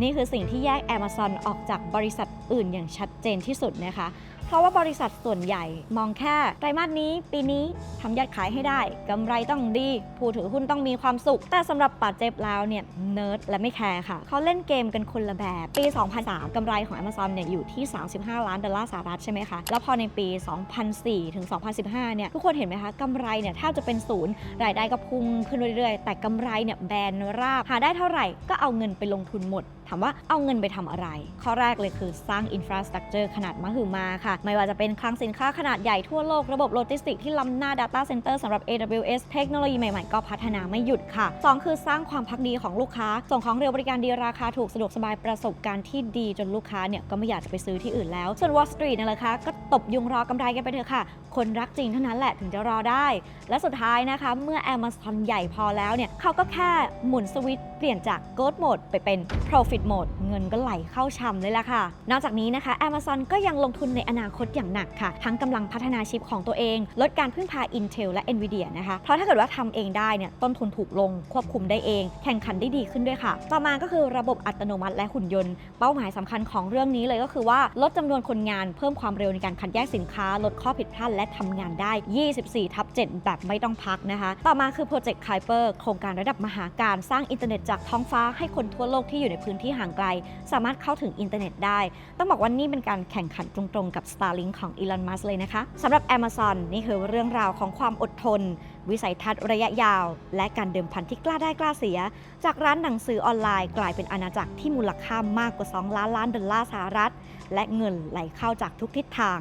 นี่คือสิ่งที่แยก Amazon ออกจากบริษัทอื่นอย่างชัดเจนที่สุดนะคะ เพราะว่าบริษัทส่วนใหญ่มองแค่ไตรมาสนี้ ปีนี้ทำยอดขายให้ได้กำไรต้องดี ผู้ถือหุ้นต้องมีความสุข แต่สำหรับปาเจ็บแล้วเนี่ยเนิร์ดและไม่แคร์ค่ะ เขาเล่นเกมกันคนละแบบ ปี 2003กำไรของ Amazon เนี่ยอยู่ที่ 35 ล้านดอลลาร์สหรัฐใช่ไหมคะ แล้วพอในปี 2004 ถึง 2015 เนี่ยทุกคนเห็นไหมคะกำไรเนี่ยแทบจะเป็นศูนย์รายได้ก็พุ่งขึ้นเรื่อยๆ แต่กำไรเนี่ยแบนราบหาได้เท่าไหร่ก็เอาเงินไปลงทุนหมดามว่าเอาเงินไปทำอะไร ข้อแรกเลยคือสร้างอินฟราสตรักเจอร์ขนาดมหึมาค่ะ ไม่ว่าจะเป็นคลังสินค้าขนาดใหญ่ทั่วโลกระบบโลจิสติกที่ล้ำหน้า Data Center สำหรับ AWS เทคโนโลยีใหม่ ๆ ก็พัฒนาไม่หยุดค่ะ 2 คือสร้างความพักดีของลูกค้า ส่งของเร็วบริการดีราคาถูกสะดวกสบายประสบการณ์ที่ดีจนลูกค้าเนี่ยก็ไม่อยากจะไปซื้อที่อื่นแล้ว ส่วน Wall Street นั่นแหละค่ะก็ตบยุงรอกำไรกันไปเถอะค่ะ คนรักจริงเท่านั้นแหละถึงจะรอได้ และสุดท้ายนะคะ เมื่อ Amazon ใหญ่พอแล้วเนี่ยเขาก็แค่หมุนสวิตช์เปลี่ยนจาก Growth Mode ไปเป็น Profit Mode เงินก็ไหลเข้าช่ำเลยล่ะค่ะ นอกจากนี้นะคะ Amazon ก็ยังลงทุนในอนาคตอย่างหนักค่ะ ทั้งกำลังพัฒนาชิปของตัวเอง ลดการพึ่งพา Intel และ Nvidia นะคะ เพราะถ้าเกิดว่าทำเองได้เนี่ยต้นทุนถูกลงควบคุมได้เอง แข่งขันได้ดีขึ้นด้วยค่ะ ต่อมาก็คือระบบอัตโนมัติและหุ่นยนต์ เป้าหมายสำคัญของเรื่องนี้เลยก็คือว่าลดจำนวนคนงานเพิ่มความเร็วในการคัดแยกสินค้า ลดข้อผิดพลาดและทำงานได้ 24 ทับ 7 แบบไม่ต้องพักนะคะ ต่อมาคือ Project Kuiper โครงการระดับมหาการสร้างอินเทอร์เน็ตจากท้องฟ้าให้คนทั่วโลกที่อยู่ในพื้นที่ห่างไกล สามารถเข้าถึงอินเทอร์เน็ตได้ ต้องบอกว่านี่เป็นการแข่งขันตรงๆ กับ Starlink ของ Elon Musk เลยนะคะสำหรับ Amazon นี่คือเรื่องราวของความอดทน วิสัยทัศน์ระยะยาว และการเดิมพันที่กล้าได้กล้าเสีย จากร้านหนังสือออนไลน์ กลายเป็นอาณาจักรที่มูลค่ามากกว่า 2 ล้านล้านดอลลาร์สหรัฐ และเงินไหลเข้าจากทุกทิศทาง